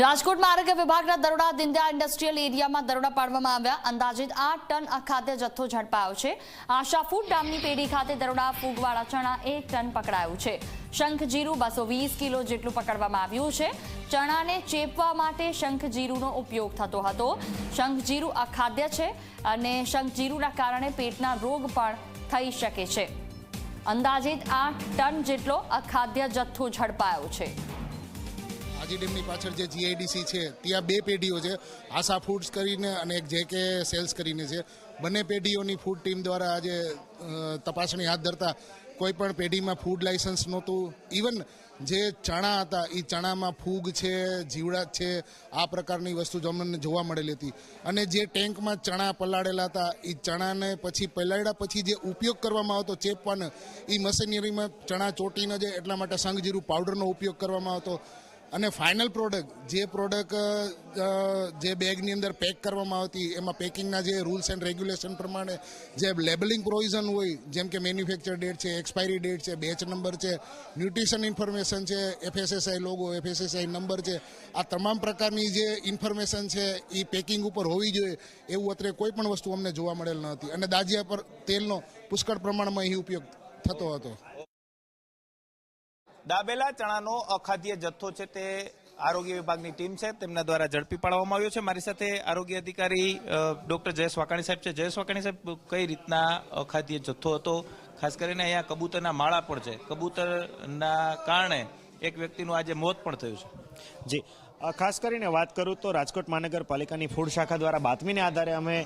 રાજકોટમાં આરોગ્ય વિભાગના દરોડા દિંદ્યા ઇન્ડસ્ટ્રીયલ એરિયામાં દરોડા પાડવામાં આવ્યા. અંદાજિત આઠ ટન અખાદ્ય જથ્થો ઝડપાયો છે. આશા ફૂડ ડામની પેઢી ખાતે દરોડા ફૂગવાળા ચણા એક ટન પકડાયું છે. શંખજીરું બસો વીસ કિલો જેટલું પકડવામાં આવ્યું છે. ચણાને ચેપવા માટે શંખજીરુંનો ઉપયોગ થતો હતો. શંખજીરું અખાદ્ય છે અને શંખજીરુંના કારણે પેટના રોગ પણ થઈ શકે છે. અંદાજિત આઠ ટન જેટલો અખાદ્ય જથ્થો ઝડપાયો છે. આજી ડેમની પાછળ જે જીઆઈડીસી છે, ત્યાં બે પેઢીઓ છે. આશા ફૂડ્સ કરીને અને એક જે કે સેલ્સ કરીને છે. બંને પેઢીઓની ફૂડ ટીમ દ્વારા આજે તપાસણી હાથ ધરતા કોઈ પણ પેઢીમાં ફૂડ લાયસન્સ નહોતું. ઇવન જે ચણા હતા એ ચણામાં ફૂગ છે, જીવડા છે, આ પ્રકારની વસ્તુ જમણને જોવા મળેલી હતી. અને જે ટેન્કમાં ચણા પલાળેલા હતા એ ચણાને પછી પલાળ્યા પછી જે ઉપયોગ કરવામાં આવતો ચેપવાનો એ મશીનરીમાં ચણા ચોટી ન જાય એટલા માટે સંગજીરું પાવડરનો ઉપયોગ કરવામાં આવતો. અને ફાઇનલ પ્રોડક્ટ જે પ્રોડક્ટ જે બેગની અંદર પેક કરવામાં આવતી, એમાં પેકિંગના જે રૂલ્સ એન્ડ રેગ્યુલેશન પ્રમાણે જે લેબલિંગ પ્રોવિઝન હોય, જેમ કે મેન્યુફેક્ચર ડેટ છે એક્સપાયરી ડેટ છે બેચ નંબર છે ન્યુટ્રિશન ઇન્ફોર્મેશન છે એફએસએસઆઈ લોગો એફએસએસઆઈ નંબર છે, આ તમામ પ્રકારની જે ઇન્ફોર્મેશન છે એ પેકિંગ ઉપર હોવી જોઈએ, એવું અત્રે કોઈ પણ વસ્તુ અમને જોવા મળેલ ન હતી. અને દાજિયા પર તેલનો પુષ્કળ પ્રમાણમાં અહીં ઉપયોગ થતો હતો. દાબેલા ચણાનો અખાદ્ય જથ્થો છે તે આરોગ્ય વિભાગની ટીમ છે, તેમના દ્વારા ઝડપી પાડવામાં આવ્યો છે. મારી સાથે આરોગ્ય અધિકારી ડોક્ટર જયેશ વાકાણી સાહેબ છે. જયેશ વાકાણી સાહેબ, કઈ રીતના અખાદ્ય જથ્થો હતો? ખાસ કરીને અહીંયા કબૂતરના માળા પણ છે. કબૂતરના કારણે એક વ્યક્તિનું આજે મોત પણ થયું છે. જી. ખાસ કરીને વાત કરું તો રાજકોટ મહાનગરપાલિકાની ફૂડ શાખા દ્વારા બાતમીને આધારે અમે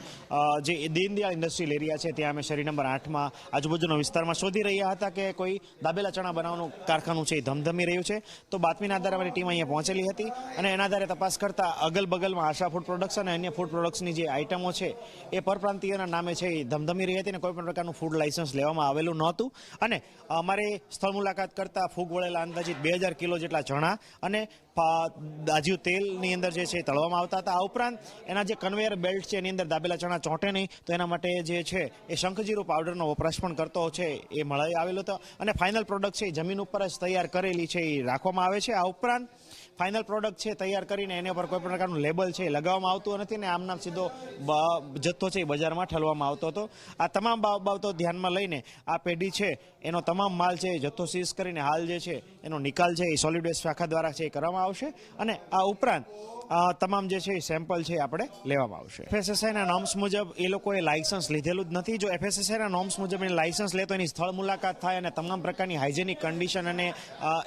જે દીનદયાળ ઇન્ડસ્ટ્રીયલ એરિયા છે, ત્યાં અમે શેરી નંબર આઠમાં આજુબાજુના વિસ્તારમાં શોધી રહ્યા હતા કે કોઈ દાબેલા ચણા બનાવવાનું કારખાનું છે એ ધમધમી રહ્યું છે. તો બાતમીના આધારે અમારી ટીમ અહીંયા પહોંચેલી હતી અને એના આધારે તપાસ કરતા અગલ બગલમાં આશા ફૂડ પ્રોડક્ટ્સ અને અન્ય ફૂડ પ્રોડક્ટ્સની જે આઇટમો છે એ પરપ્રાંતિયના નામે છે એ ધમધમી રહી હતી અને કોઈ પણ પ્રકારનું ફૂડ લાઇસન્સ લેવામાં આવેલું નહોતું. અને અમારે સ્થળ મુલાકાત કરતા ફૂગ વળેલા અંદાજિત બે કિલો જેટલા ચણા અને પા- તેલની અંદર જે છે તળવામાં આવતા હતા આ ઉપરાંત એના જે કન્વેયર બેલ્ટ છે એની અંદર દાબેલા ચણા ચોંટે નહીં તો એના માટે જે છે એ શંખજીરું પાવડરનો વપરાશ પણ કરતો છે એ મળી આવેલો હતો અને ફાઇનલ પ્રોડક્ટ છે એ જમીન ઉપર જ તૈયાર કરેલી છે એ રાખવામાં આવે છે આ ઉપરાંત ફાઇનલ પ્રોડક્ટ છે તૈયાર કરીને એની ઉપર કોઈ પણ પ્રકારનું લેબલ છે એ લગાવવામાં આવતું નથી ને આમનામ સીધો જથ્થો છે એ બજારમાં ઠલવામાં આવતો હતો આ તમામ બાબતો ધ્યાનમાં લઈને આ પેઢી છે એનો તમામ માલ છે જથ્થો સીઝ કરીને હાલ જે છે એનો નિકાલ છે એ સોલિડ વેસ્ટ શાખા દ્વારા છે એ કરવામાં આવશે અને આ ઉપરાંત અ, તમામ જે છે એ સેમ્પલ છે આપણે લેવામાં આવશે. એફએસએસઆઈના નોર્મ્સ મુજબ એ લોકોએ લાયસન્સ લીધેલું જ નથી. જો એફએસએસઆઈના નોર્મ્સ મુજબ એને લાયસન્સ લે તો એની સ્થળ મુલાકાત થાય અને તમામ પ્રકારની હાઇજેનિક કન્ડિશન અને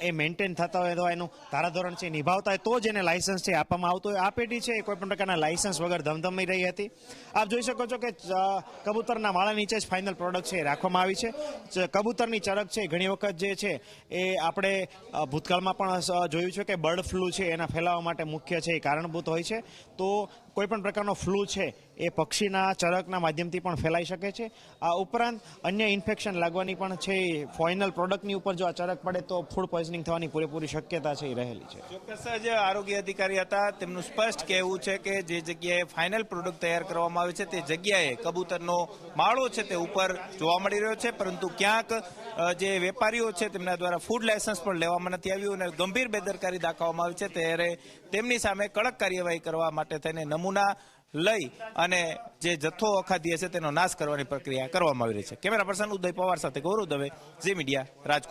એ મેન્ટેન થતા હોય તો એનું ધારાધોરણ છે નિભાવતા હોય તો જ એને લાયસન્સ છે આપવામાં આવતું હોય. આ પેઢી છે એ કોઈપણ પ્રકારના લાયસન્સ વગર ધમધમી રહી હતી. આપ જોઈ શકો છો કે કબૂતરના માળા નીચે જ ફાઇનલ પ્રોડક્ટ છે એ રાખવામાં આવી છે. કબૂતરની ચરક છે ઘણી વખત જે છે એ આપણે ભૂતકાળમાં પણ જોયું છે કે બર્ડ ફ્લૂ છે એના ફેલાવા માટે મુખ્ય છે એ કારણભૂત હોય છે તો કોઈ પણ પ્રકારનો ફ્લૂ છે, એ પક્ષીના ચરકના માધ્યમથી પણ ફેલાઈ શકે છે. આ ઉપરાંત અન્ય ઇન્ફેક્શન લાગવાની પણ છે ફાઇનલ પ્રોડક્ટની ઉપર જો આ ચરક પડે તો ફૂડ પોઈઝનિંગ થવાની પૂરેપૂરી શક્યતા છે, એ રહેલી છે. ચોક્કસ આરોગ્ય અધિકારી હતા, તેમનું સ્પષ્ટ કહેવું છે કે જે જગ્યાએ ફાઇનલ પ્રોડક્ટ તૈયાર કરવામાં આવે છે, તે જગ્યાએ કબૂતરનો માળો છે તે ઉપર જોવા મળી રહ્યો છે, પરંતુ ક્યાંક જે વેપારીઓ છે તેમના દ્વારા ફૂડ લાયસન્સ પણ લેવામાં નથી આવ્યું અને ગંભીર બેદરકારી દાખવવામાં આવી છે, ત્યારે તેમની સામે કડક કાર્યવાહી કરવા માટે થઈને નમૂના લઈ અને જે જથ્થો અખાદ્ય છે તેનો નાશ કરવાની પ્રક્રિયા કરવામાં આવી રહી છે. કેમેરા પર્સન ઉદય પવાર સાથે ગૌરવ દવે, ઝી મીડિયા રાજકોટ.